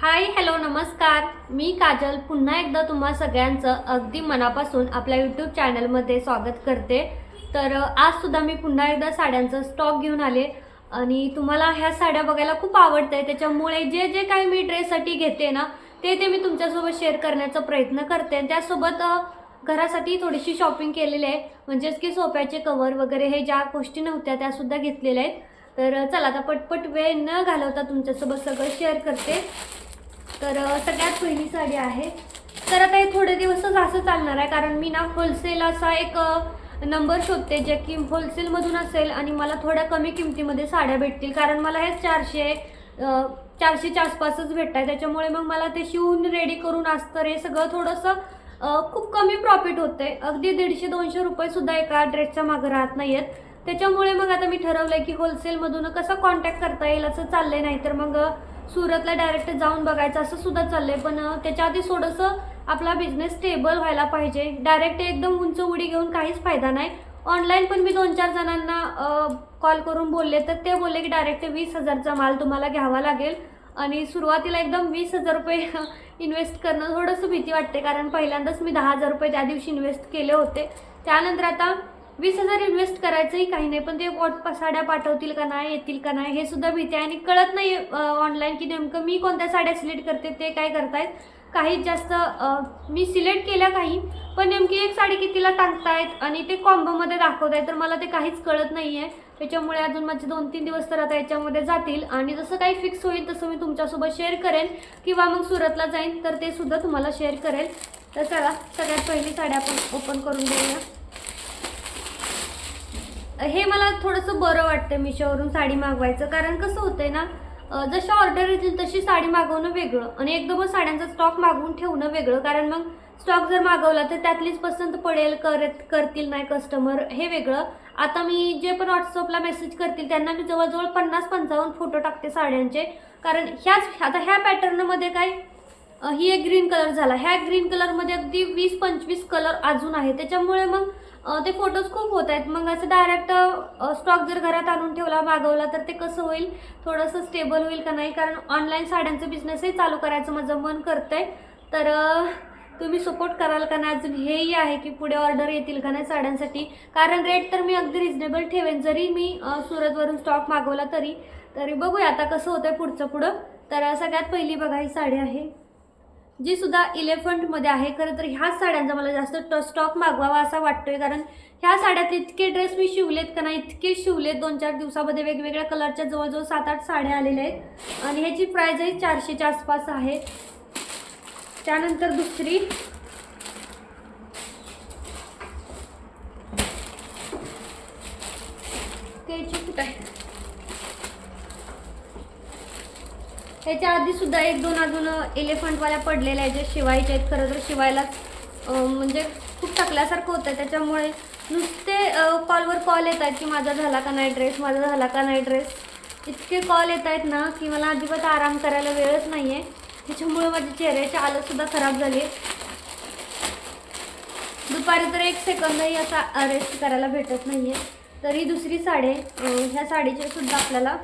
Hi hello नमस्कार. मी काजल पुन्हा एकदा तुम्हा सगळ्यांचं अगदी मनापासून आपल्या यूट्यूब चॅनलमध्ये स्वागत करते. तर आजसुद्धा आज सुद्धा मी पुन्हा एकदा साड्यांचा स्टॉक घेऊन आले आणि तुम्हाला ह्या साड्या बघायला खूप आवडत आहे त्याच्यामुळे जे जे काही मी ड्रेससाठी घेते ना ते ते मी तुमच्यासोबत शेअर करण्याचा प्रयत्न करते. आणि त्यासोबत घरासाठी थोडीशी शॉपिंग केलेली आहे. म्हणजेच की सोप्याचे कवर वगैरे हे ज्या गोष्टी नव्हत्या त्यासुद्धा घेतलेल्या आहेत. तर चला आता पटपट वेळ न घालवता तुमच्यासोबत सगळं शेअर करते. तर सगळ्यात पहिली साडी आहे. तर आता हे थोडे दिवसच असं चालणार आहे कारण मी ना होलसेल असा एक नंबर शोधते जे की होलसेलमधून असेल आणि मला थोड्या कमी किमतीमध्ये साड्या भेटतील. कारण मला हे चारशे चारशेच्या आसपासच भेटत आहे त्याच्यामुळे मग मला ते शिवून रेडी करून असतं हे सगळं थोडंसं खूप कमी प्रॉफिट होते अगदी दीडशे दोनशे रुपयेसुद्धा एका ड्रेसच्या मागं राहत नाही आहेत त्याच्यामुळे मग आता मी ठरवलं की होलसेलमधून कसं कॉन्टॅक्ट करता येईल असं चाललंय. नाही तर मग सुरतला डायरेक्ट जाऊन बघायचं असं सुद्धा चाललंय. पण त्याच्या आधी थोडंसं आपला बिझनेस स्टेबल व्हायला पाहिजे. डायरेक्ट एकदम उंच उडी घेऊन काहीच फायदा नाही. ऑनलाईन पण मी दोन चार जणांना कॉल करून बोलले तर ते बोलले की डायरेक्ट वीस हजारचा माल तुम्हाला घ्यावा लागेल. आणि सुरुवातीला एकदम वीस हजार रुपये इन्व्हेस्ट करणं थोडंसं भीती वाटते. कारण पहिल्यांदाच मी दहा हजार रुपये त्या दिवशी इन्व्हेस्ट केले होते. त्यानंतर आता वीस हजार इन्व्हेस्ट करायचंही काही नाही पण ते वॉट साड्या पाठवतील का नाही येतील का नाही हे सुद्धा भीती आहे. आणि कळत नाही ऑनलाईन की नेमकं मी कोणत्या साड्या सिलेक्ट करते ते काय करतायत. काही जास्त मी सिलेक्ट केल्या काही पण नेमकी एक साडी कितीला टाकतायत आणि ते कॉम्बोमध्ये दाखवतायत तर मला ते काहीच कळत नाही आहे त्याच्यामुळे अजून माझे दोन तीन दिवस तर आता याच्यामध्ये जातील. आणि जसं काही फिक्स होईल तसं मी तुमच्यासोबत शेअर करेन. किंवा मग सुरतला जाईन तर ते सुद्धा तुम्हाला शेअर करेल. तर चला सगळ्यात पहिली साडी आपण ओपन करून देऊया हे मला थोडंसं बरं वाटतं मिशोवरून साडी मागवायचं. कारण कसं होतंय ना जशी ऑर्डर येतील तशी साडी मागवणं वेगळं. आणि एकदमच साड्यांचा स्टॉक मागवून ठेवणं वेगळं. कारण मग स्टॉक जर मागवला तर त्यातलीच पसंत पडेल करत करतील नाही कस्टमर हे वेगळं. आता मी जे पण व्हॉट्सअपला मेसेज करतील त्यांना मी जवळजवळ पन्नास पंचावन्न फोटो टाकते साड्यांचे. कारण ह्याच आता ह्या पॅटर्नमध्ये काय ही एक ग्रीन कलर झाला. ह्या ग्रीन कलरमध्ये अगदी वीस पंचवीस कलर अजून आहे. त्याच्यामुळे मग ते फोटोज खूप होत आहेत. मग असं डायरेक्ट स्टॉक जर घरात आणून ठेवला मागवला तर ते कसं होईल? थोडंसं स्टेबल होईल का नाही? कारण ऑनलाईन साड्यांचं बिझनेसही चालू करायचं माझं मन करतंय. तर तुम्ही सपोर्ट कराल का नाही? अजून हेही आहे की पुढे ऑर्डर येतील का नाही साड्यांसाठी? कारण रेट तर मी अगदी रिजनेबल ठेवेन. जरी मी सुरतवरून स्टॉक मागवला तरी तरी बघूया आता कसं होतं आहे पुढचं पुढं. तर सगळ्यात पहिली बघा ही साडी आहे. जी सुद्धा इलेफंटमध्ये आहे खरं तर ह्याच साड्यांचा मला जास्त ट स्टॉक मागवावा असा वाटतोय. कारण ह्या साड्यात इतके ड्रेस मी शिवलेत का नाही इतके शिवलेत. दोन चार दिवसामध्ये वेगवेगळ्या कलरच्या जवळजवळ सात आठ साड्या आलेल्या आहेत. आणि ह्याची प्राईजही चारशेच्या आसपास आहे. त्यानंतर दुसरी कैची कुठं आहे ह्याच्या आधी सुद्धा एक दोन अजून एलिफंटवाल्या पडलेल्या आहेत जे शिवायचे आहेत. खरं तर शिवायलाच म्हणजे खूप टाकल्यासारखं होतं. त्याच्यामुळे नुसते कॉलवर कॉल येत आहेत की माझा झाला का नाही ड्रेस माझा झाला का नाही ड्रेस इतके कॉल येत आहेत ना की मला अजिबात आराम करायला वेळच नाही आहे त्याच्यामुळे माझ्या चेहऱ्याची हालतसुद्धा खराब झाली. दुपारी तर एक सेकंदही असा रेस्ट करायला भेटत नाही आहे तर ही दुसरी साडी ह्या साडीचे सुद्धा आपल्याला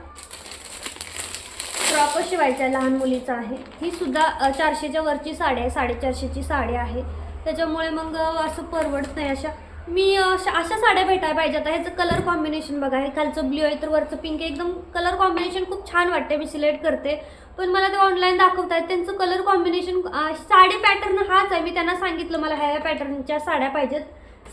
फ्रॉकच शिवायचा आहे लहान मुलीचा आहे. ही सुद्धा चारशेच्या वरची साडी आहे साडेचारशेची साडी आहे. त्याच्यामुळे मग असं परवडत नाही. अशा मी अशा अशा साड्या भेटायला पाहिजे आता ह्याचं कलर कॉम्बिनेशन बघा. हे खालचं ब्ल्यू आहे तर वरचं पिंक आहे. एकदम कलर कॉम्बिनेशन खूप छान वाटते मी सिलेक्ट करते. पण मला ते ऑनलाईन दाखवत आहेत त्यांचं कलर कॉम्बिनेशन साडी पॅटर्न हाच आहे. मी त्यांना सांगितलं मला ह्या ह्या पॅटर्नच्या साड्या पाहिजेत.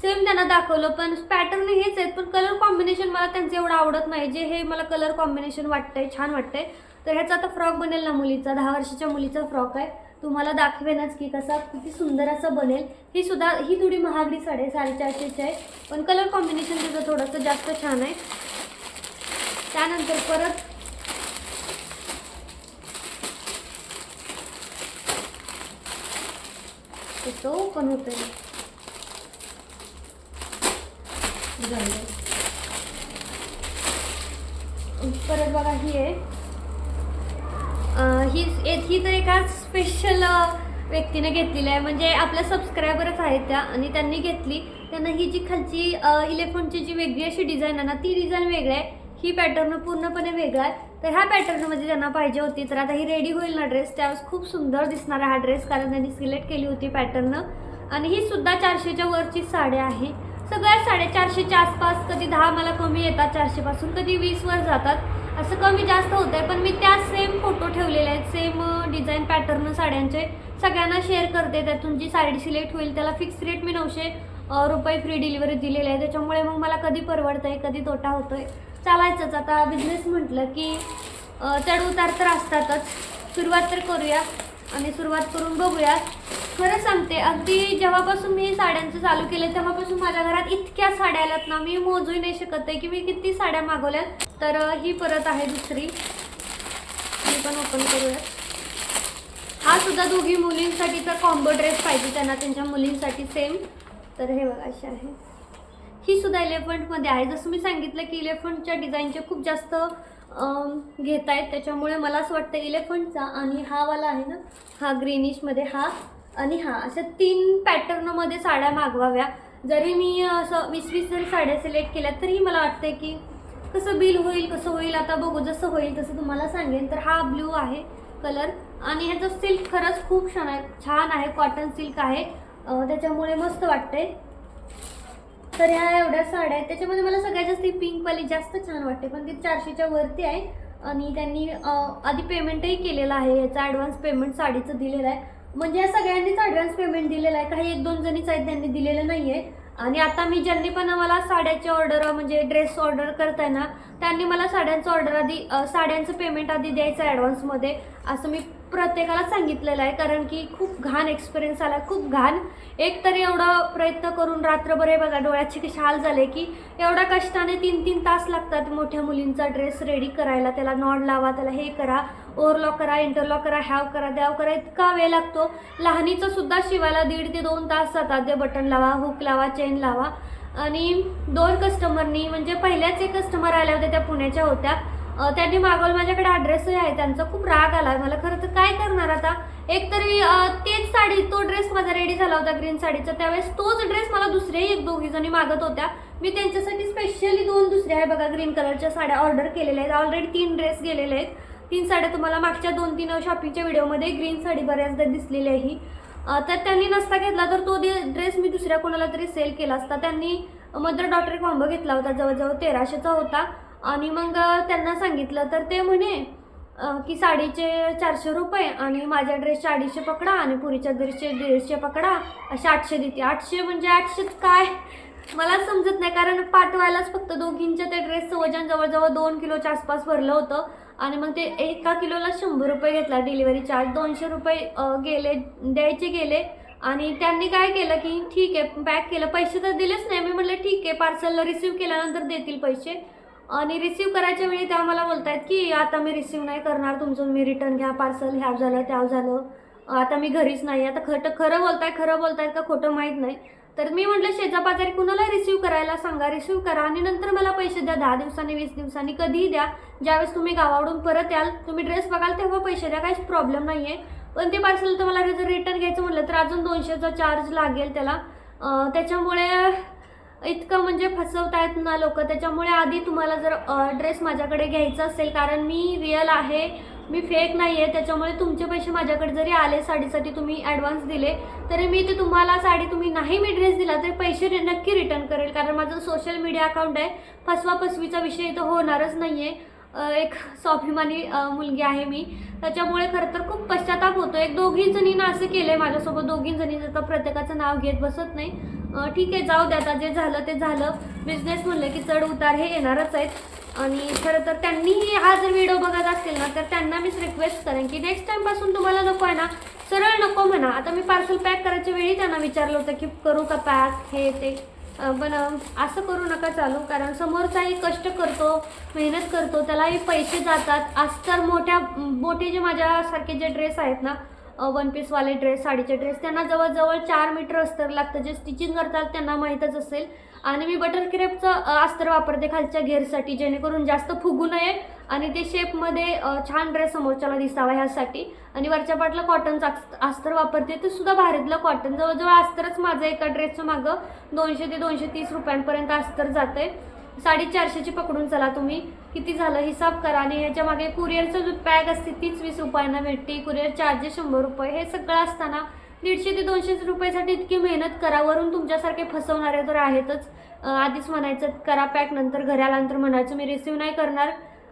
सेम त्यांना दाखवलं पण पॅटर्न हेच आहेत. पण कलर कॉम्बिनेशन मला त्यांचं एवढं आवडत नाही. जे हे मला कलर कॉम्बिनेशन वाटतंय छान वाटतंय. तर ह्याचा आता फ्रॉक बनेल ना मुलीचा दहा वर्षाच्या मुलीचा फ्रॉक आहे. तुम्हाला दाखवेनच की कसा किती सुंदर असा बनेल. ही सुद्धा ही थोडी महागडी साडी आहे साडेचारशेची आहे. पण कलर कॉम्बिनेशन त्याचं थोडंसं जास्त छान आहे. त्यानंतर परत तो पण होतंय. परत बघा ही आहे. ही ही तर एका स्पेशल व्यक्तीने घेतलेली आहे. म्हणजे आपल्या सबस्क्रायबरच आहेत त्या आणि त्यांनी घेतली. त्यांना ही जी खालची इलेफंटची जी वेगळी अशी डिझाईन आहे ना ती डिझाईन वेगळी आहे. ही पॅटर्न पूर्णपणे वेगळा आहे. तर ह्या पॅटर्नमध्ये त्यांना पाहिजे होती तर आता ही रेडी होईल ना ड्रेस त्यावेळेस खूप सुंदर दिसणार आहे हा ड्रेस कारण त्यांनी सिलेक्ट केली होती पॅटर्न आणि ही सुद्धा चारशेच्या वरची साडी आहे. सगळ्या साड्या चारशेच्या आसपास कधी दहा मला कमी येतात चारशेपासून कधी वीसवर जातात. असं कमी जास्त होत आहे पण मी त्या सेम फोटो ठेवलेले आहेत सेम डिझाईन पॅटर्न साड्यांचे. सगळ्यांना शेअर करते त्यातून जी साडी सिलेक्ट होईल त्याला फिक्स रेट मी नऊशे रुपये फ्री डिलिव्हरी दिलेली आहे त्याच्यामुळे मग मला कधी परवडतंय कधी तोटा होतो आहे चालायचंच. आता बिझनेस म्हटलं की चढउतार चढ उतार तर असतातच. सुरुवात तर करूया आणि सुरुवात करून बघूया. खरं सांगते अगदी जेव्हापासून मी साड्यांचं चालू केलं तेव्हापासून माझ्या घरात इतक्या साड्या आल्यात ना मी मोजूही नाही शकत आहे की मी किती साड्या मागवल्यात. तर ही परत आहे दुसरी. मी पण ओपन करूयात. हा सुद्धा दोघी मुलींसाठीचा कॉम्बो ड्रेस पाहिजे त्यांना त्यांच्या मुलींसाठी सेम तर हे बघा असे आहे. ही सुद्धा इलेफंटमध्ये आहे. जसं मी सांगितलं की इलेफंटच्या डिझाईनचे खूप जास्त घेत आहेत त्याच्यामुळे मला असं वाटतं इलेफंटचा आणि हा वाला आहे ना हा ग्रीनिशमध्ये हा आणि हा अशा तीन पॅटर्नमध्ये साड्या मागवाव्या. जरी मी असं वीस वीस जरी साड्या सिलेक्ट केल्या तरी मला वाटतं की कसं बिल होईल कसं होईल आता बघू जसं होईल तसं तुम्हाला सांगेन. तर हा ब्ल्यू आहे कलर आणि ह्याचं सिल्क खरंच खूप छान आहे छान आहे कॉटन सिल्क आहे. त्याच्यामुळे मस्त वाटते तर ह्या एवढ्या साड्या आहेत. त्याच्यामध्ये मला सगळ्यात जास्त ही पिंकवाली जास्त छान वाटते पण ती चारशेच्या वरती आहे. आणि त्यांनी आधी पेमेंटही केलेलं आहे. याचा ॲडव्हान्स पेमेंट साडीचं दिलेलं आहे. म्हणजे या सगळ्यांनीच ॲडव्हान्स पेमेंट दिलेलं आहे. काही एक दोन जणीच आहेत त्यांनी दिलेलं नाही आहे आणि आता मी ज्यांनी पण मला साड्याची ऑर्डर म्हणजे ड्रेस ऑर्डर करताय ना त्यांनी मला साड्यांचं ऑर्डर आधी साड्यांचं पेमेंट आधी द्यायचं ॲडव्हान्समध्ये असं मी प्रत्येकाला सांगितलेलं आहे कारण की खूप घाण एक्सपिरियन्स आला खूप घाण. एक तरी एवढा प्रयत्न करून रात्रभर हे बघा डोळ्याचे कसे हाल झाले की एवढ्या कष्टाने तीन तीन तास लागतात मोठ्या मुलींचा ड्रेस रेडी करायला त्याला नॉड लावा त्याला हे करा ओव्हरलॉक करा इंटरलॉक करा हॅव करा द्याव करा इतका वेळ लागतो. लहानीचं सुद्धा शिवायला दीड ते दोन तास जातात ते बटन लावा हुक लावा चेन लावा. आणि दोन कस्टमरनी म्हणजे पहिल्याच एक कस्टमर आल्या होत्या त्या पुण्याच्या होत्या. त्यांनी मागवलं माझ्याकडे अड्रेसही आहे त्यांचा खूप राग आला मला खरं तर काय करणार आता? एक तरी तेच साडी तो ड्रेस माझा रेडी झाला होता ग्रीन साडीचा. त्यावेळेस तोच ड्रेस मला दुसरेही एक दोघी जणी मागत होत्या. मी त्यांच्यासाठी स्पेशली दोन दुसऱ्या आहे बघा ग्रीन कलरच्या साड्या ऑर्डर केलेल्या आहेत. ऑलरेडी तीन ड्रेस गेलेले आहेत. तीन साड्या तुम्हाला मागच्या दोन तीन शॉपिंगच्या व्हिडिओमध्ये ग्रीन साडी बऱ्याचदा दिसलेली आहे तर त्यांनी नसता घेतला तर तो ड्रेस मी दुसऱ्या कोणाला तरी सेल केला असता. त्यांनी मदर डॉटर कॉम्बो घेतला होता जवळजवळ तेराशेचा होता. आणि मग त्यांना सांगितलं तर ते म्हणे की साडीचे चारशे रुपये आणि माझ्या ड्रेसचे अडीचशे पकडा आणि पुरीच्या ड्रेसचे दीडशे पकडा. असे आठशे देते. आठशे म्हणजे आठशेच काय? मला समजत नाही कारण पाठवायलाच फक्त दोघींच्या त्या ड्रेसचं वजन जवळजवळ दोन किलोच्या आसपास भरलं होतं. आणि मग ते एका किलोला शंभर रुपये घेतला डिलिव्हरी चार्ज दोनशे रुपये गेले द्यायचे गेले. आणि त्यांनी काय केलं की ठीक आहे पॅक केलं. पैसे तर दिलेच नाही. मी म्हटलं ठीक आहे पार्सलला रिसीव केल्यानंतर देतील पैसे. आणि रिसीव करायच्या वेळी त्या मला बोलतायत की आता मी रिसीव नाही करणार तुमचं मी रिटर्न घ्या पार्सल ह्याव झालं त्याव झालं. आता मी घरीच नाही आता खरं खरं बोलताय खरं बोलतायत का खोटं माहीत नाही. तर मी म्हटलं शेजापाजारी कुणाला रिसीव करायला सांगा रिसीव करा आणि नंतर मला पैसे द्या दहा दिवसांनी वीस दिवसांनी कधीही द्या. ज्यावेळेस तुम्ही गावाकडून परत याल तुम्ही ड्रेस बघाल तेव्हा पैसे द्या काहीच प्रॉब्लेम नाही आहे पण ते पार्सल तुम्हाला जर रिटर्न घ्यायचं म्हटलं तर अजून दोनशेचा चार्ज लागेल त्याला. त्याच्यामुळे इतकं म्हणजे फसवतायत ना लोक. त्याच्यामुळे आधी तुम्हाला जर ड्रेस माझ्याकडे घ्यायचा असेल कारण मी रिअल आहे. मी फेक नाही आहे त्याच्यामुळे तुमचे पैसे माझ्याकडे जरी आले साडीसाठी तुम्ही ॲडव्हान्स दिले तरी मी ते तुम्हाला साडी तुम्ही नाही मी ड्रेस दिला तरी पैसे नक्की रिटर्न करेल. कारण माझं सोशल मीडिया अकाउंट आहे. फसवा फसवीचा विषय इथं होणारच नाही आहे एक स्वाभिमानी मुलगी आहे मी. त्याच्यामुळे खरं तर खूप पश्चाताप होतो एक दोघी असं केलं आहे माझ्यासोबत. दोघी जर तर प्रत्येकाचं नाव घेत बसत नाही. ठीक आहे जाऊ द्या आता. जे झालं ते झालं. बिझनेस म्हणलं की चढ उतार हे येणारच आहेत. आणि खरं तर त्यांनीही हा जर व्हिडिओ बघत असतील ना तर त्यांना मीच रिक्वेस्ट करेन की नेक्स्ट टाईमपासून तुम्हाला नको आहे ना सरळ नको म्हणा. आता मी पार्सल पॅक करायच्या वेळी त्यांना विचारलं होतं की करू का पॅक हे ते. पण असं करू नका चालू. कारण समोरचाही कष्ट करतो मेहनत करतो त्यालाही पैसे जातात. आज तर मोठ्या मोठे जे माझ्यासारखे जे ड्रेस आहेत ना वन पीसवाले ड्रेस साडीचे ड्रेस त्यांना जवळजवळ चार मीटर अस्तर लागतं. जे स्टिचिंग करतात त्यांना माहीतच असेल. आणि मी बटर क्रेपचं अस्तर वापरते खालच्या घेरसाठी जेणेकरून जास्त फुगू नये. आणि ते शेपमध्ये छान ड्रेस समोरच्याला दिसावा ह्यासाठी. आणि वरच्या पाटला कॉटनचं अस्तर वापरते. ते सुद्धा भारीतलं कॉटन जवळजवळ अस्तरच माझं एका ड्रेसचं मागं दोनशे ते दोनशे तीस रुपयांपर्यंत अस्तर जातं आहे साडेचारशेची पकडून चला तुम्ही. किती झालं हिसाब करा. आणि ह्याच्या मागे कुरिअरचं जो पॅक असते तीच वीस रुपयांना भेटते. कुरिअर चार्जेस शंभर रुपये. हे सगळं असताना दीडशे ते दोनशे रुपयासाठी इतकी मेहनत करा. वरून तुमच्यासारखे फसवणारे तर आहेतच. आधीच म्हणायचं करा पॅक नंतर घराला आल्यानंतर म्हणायचं मी रिसीव नाही करणार.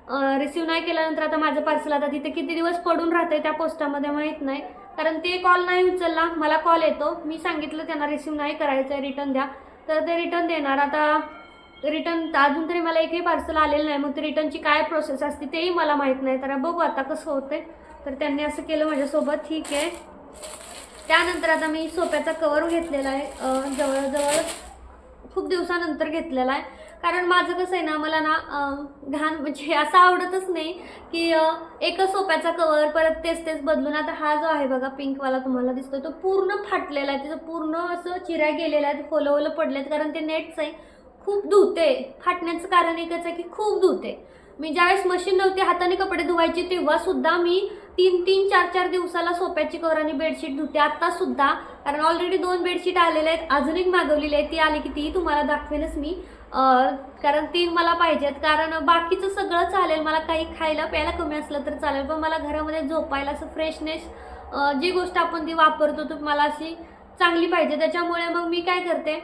रिसीव नाही केल्यानंतर आता माझं पार्सल आता तिथे किती दिवस पडून राहते त्या पोस्टामध्ये माहीत नाही. कारण ते कॉल नाही उचलला. मला कॉल येतो. मी सांगितलं त्यांना रिसीव नाही करायचं आहे रिटर्न द्या. तर ते रिटर्न देणार. आता रिटर्न अजून तरी मला एकही पार्सल आलेलं नाही. मग ते रिटर्नची काय प्रोसेस असते तेही मला माहीत नाही. तर बघू आता कसं होते तर त्यांनी असं केलं माझ्यासोबत. ठीक आहे. त्यानंतर आता मी सोप्याचा कवर घेतलेला आहे. जवळजवळ खूप दिवसानंतर घेतलेला आहे. कारण माझं कसं आहे ना मला ना घाण म्हणजे असं आवडतच नाही की एकच सोप्याचा कवर परत तेच तेच बदलून. आता हा जो आहे बघा पिंकवाला तुम्हाला दिसतोय तो पूर्ण फाटलेला आहे. त्याचं पूर्ण असं चिऱ्या गेलेल्या आहेत होलं पडले पडलेत कारण ते नेटचं आहे. खूप धुते. फाटण्याचं कारण एकच आहे की खूप धुते. मी ज्यावेळेस मशीन नव्हती हाताने कपडे धुवायचे तेव्हासुद्धा मी तीन तीन चार चार दिवसाला सोप्याची कवर आणि बेडशीट धुते. आत्तासुद्धा कारण ऑलरेडी दोन बेडशीट आलेले आहेत अजून एक मागवलेली आहे ती आली की ती तुम्हाला दाखवेनच मी. कारण ती मला पाहिजेत. कारण बाकीचं सगळं चालेल. मला काही खायला प्यायला कमी असलं तर चालेल. पण मला घरामध्ये झोपायला असं फ्रेशनेस जी गोष्ट आपण ती वापरतो तो मला अशी चांगली पाहिजे. त्याच्यामुळे मग मी काय करते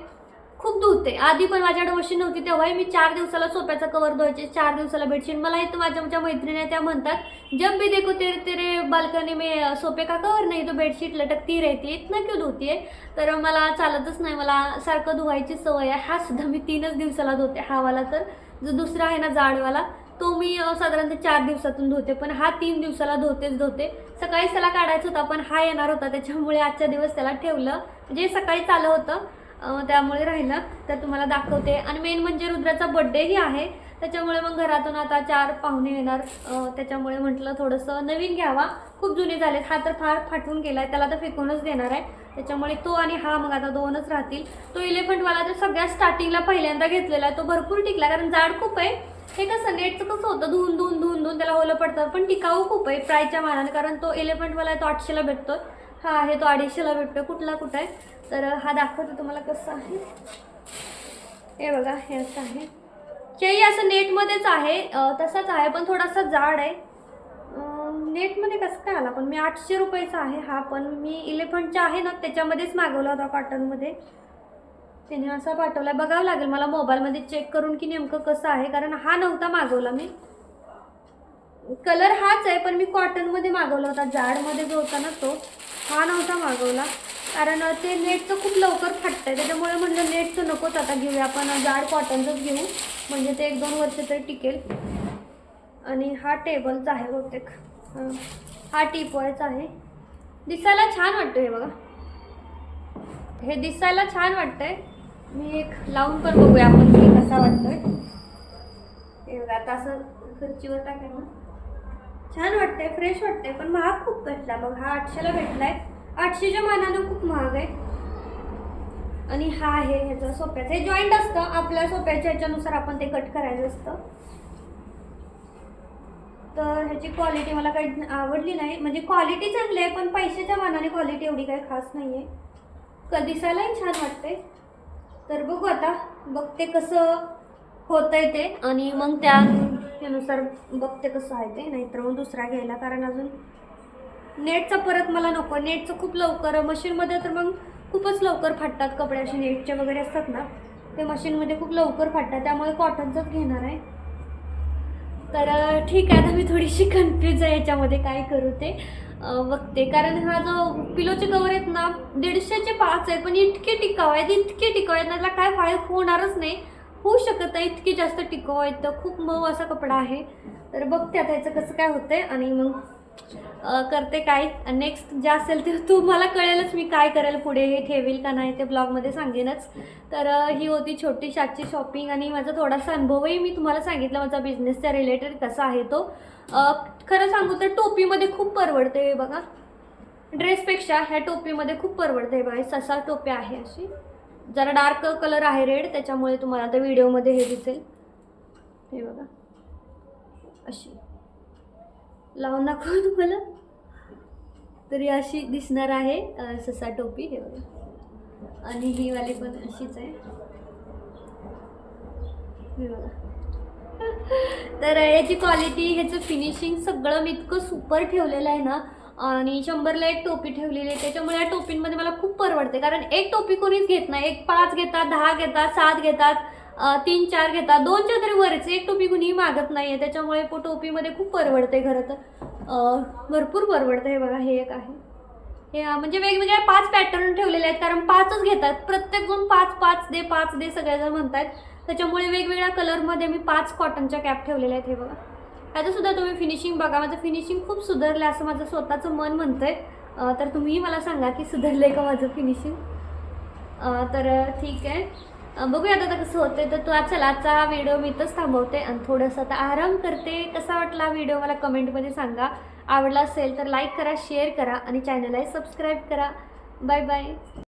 खूप धुते आधी पण माझ्याकडे मशीन नव्हती तेव्हाही मी चार दिवसाला सोप्याचा कवर धुवायचे चार दिवसाला बेडशीट मला इथं माझ्या ज्या मैत्रिणी त्या म्हणतात जब भी देखो तेरे तेरे बाल्कनी में सोपे का कवर नाही तो बेडशीट लटकती राहते इथनं क्यू धुती आहे तर मला चालतच नाही मला सारखं धुवायची सवय आहे. हा सुद्धा मी तीनच दिवसाला धुते हावाला तर. जो दुसरा आहे ना जाडवाला तो मी साधारणतः चार दिवसातून धुते पण हा तीन दिवसाला धुतेच धुते. सकाळी त्याला काढायचा होता पण हा येणार होता त्याच्यामुळे आजच्या दिवस त्याला ठेवलं. म्हणजे सकाळी चालू होतं त्यामुळे राहिलं. तर तुम्हाला दाखवते. आणि मेन म्हणजे रुद्राचा बड्डेही आहे. त्याच्यामुळे मग घरातून आता चार पाहुणे येणार. त्याच्यामुळे म्हटलं थोडंसं नवीन घ्यावा. खूप जुने झालेत. हा तर फार फाटून गेला आहे त्याला तर फेकूनच देणार आहे. त्याच्यामुळे तो आणि हा मग आता दोनच राहतील. तो इलेफंटवाला तर सगळ्यात स्टार्टिंगला पहिल्यांदा घेतलेला आहे. तो भरपूर टिकला. कारण जाड खूप आहे. हे कसं नेटचं कसं होतं? धुवून धुवून धुवून धुवून त्याला ओलं पडतं. पण टिकाऊ खूप आहे. प्रायच्या मानाने. कारण तो इलेफंटवाला आहे तो आठशेला भेटतो हा आहे तो अडीचशेला भेटतो कुठला कुठं आहे? तर हा दाखवतो तुम्हाला कसं आहे. हे बघा हे असं आहे. हेही असं नेटमध्येच आहे तसाच आहे पण थोडासा जाड आहे. नेटमध्ये कसं काय आला? पण मी आठशे रुपयेचा आहे हा पण मी इलेफंटचा आहे ना त्याच्यामध्येच मागवला होता कॉटनमध्ये. त्याने असा पाठवला. बघावं लागेल मला मोबाईलमध्ये चेक करून की नेमकं कसं आहे कारण हा नव्हता मागवला मी. कलर हाच आहे पण मी कॉटनमध्ये मागवला होता. जाडमध्ये जो होता ना तो हा नव्हता मागवला. कारण ते नेटचं खूप लवकर फाटतंय. त्याच्यामुळे म्हणलं नेटचं नकोच आता घेऊया. आपण जाड कॉटनचंच घेऊ. म्हणजे ते एक दोन वर्ष तरी टिकेल. आणि हा टेबलचा आहे बहुतेक. हा टीपॉयचा आहे. दिसायला छान वाटतं हे बघा. हे दिसायला छान वाटतंय. मी एक लावून पण बघूया आपण कसा वाटतोय. हे बघा आता असं खुर्चीवर टाकेल ना छान वाटतंय फ्रेश वाटतंय पण महाग खूप भेटला बघ हा आठशेला भेटलाय. आठशेच्या मानानं खूप महाग आहे. आणि हा आहे ह्याचा सोप्याचा. हे जॉईंट असतं आपल्या सोप्याच्या ह्याच्यानुसार आपण ते कट करायचं असतं. तर ह्याची क्वालिटी मला काही आवडली नाही. म्हणजे क्वालिटी चांगली आहे पण पैशाच्या मानाने क्वालिटी एवढी काही खास नाही आहे क दिसायलाही छान वाटते तर बघू आता बघते कसं होतंय ते. आणि मग त्या त्यानुसार बघते कसं आहे ते नाहीतर मग दुसरा घ्यायला कारण अजून नेटचा परत मला नको. नेटचं खूप लवकर मशीनमध्ये तर मग खूपच लवकर फाटतात कपडे असे नेटचे वगैरे असतात ना ते मशीनमध्ये खूप लवकर फाटतात त्यामुळे कॉटनचंच घेणार आहे. तर ठीक आहे आता मी थोडीशी कन्फ्यूज आहे याच्यामध्ये काय करू ते बघते. कारण हा जो पिलोचे कवर आहेत ना दीडशेचे पाच आहेत पण इतके टिकाव आहेत इतके टिकाऊ आहेत ना त्याला काय फायदा होणारच नाही. होऊ शकत नाही. इतकी जास्त टिकाऊ आहेत तर खूप मऊ असा कपडा आहे. तर बघते आता याचं कसं काय होतंय आणि मग करते काय. नेक्स्ट जे असेल ते तुम्हाला कळेलच मी काय करेल पुढे हे ठेवील का नाही ते ब्लॉगमध्ये सांगेनच. तर ही होती छोटी आजची शॉपिंग आणि माझा थोडासा अनुभवही मी तुम्हाला सांगितला. माझा बिझनेसच्या रिलेटेड कसा आहे तो. खरं सांगू तर टोपीमध्ये खूप परवडते बघा. ड्रेसपेक्षा ह्या टोपीमध्ये खूप परवडते बघा. ससा टोपी आहे अशी. जरा डार्क कलर आहे रेड त्याच्यामुळे तुम्हाला आता व्हिडिओमध्ये हे दिसेल. हे बघा. अशी. लावून दाखवा तुम्हाला. तरी अशी दिसणार आहे ससा टोपी हे बघा. आणि ही वाली पण अशीच आहे. हे बघा. तर याची क्वालिटी ह्याचं फिनिशिंग सगळं मी इतकं सुपर ठेवलेलं आहे ना आणि शंभरला एक टोपी ठेवलेली आहे. त्याच्यामुळे या टोपींमध्ये मला खूप परवडते. कारण एक टोपी कोणीच घेत नाही. एक पाच घेतात दहा घेतात सात घेतात तीन चार घेतात. दोनच्या तरी वरच एक टोपी कुणीही मागत नाही आहे त्याच्यामुळे टोपीमध्ये खूप परवडते खरं तर. भरपूर परवडतं हे बघा. हे एक आहे. हे म्हणजे वेगवेगळ्या पाच पॅटर्न ठेवलेले आहेत. कारण पाचच घेतात. प्रत्येक जण पाच पाच दे पाच दे सगळेजण म्हणतात त्याच्यामुळे वेगवेगळ्या कलरमध्ये मी पाच कॉटनच्या कॅप ठेवलेल्या आहेत हे बघा. ह्याचंसुद्धा तुम्ही फिनिशिंग बघा. माझं फिनिशिंग खूप सुधारलं असं माझं स्वतःचं मन म्हणतंय. आहे तर तुम्हीही मला सांगा की सुधारलं आहे का माझं फिनिशिंग तर ठीक आहे. बघूया आता कसं होतंय. तर तो चला आजचा व्हिडिओ मी इथंच थांबवते आणि थोडंसं आता आराम करते. कसा वाटला व्हिडिओ मला कमेंटमध्ये सांगा. आवडला असेल तर लाईक करा शेअर करा आणि चॅनलला सबस्क्राईब करा. Bye bye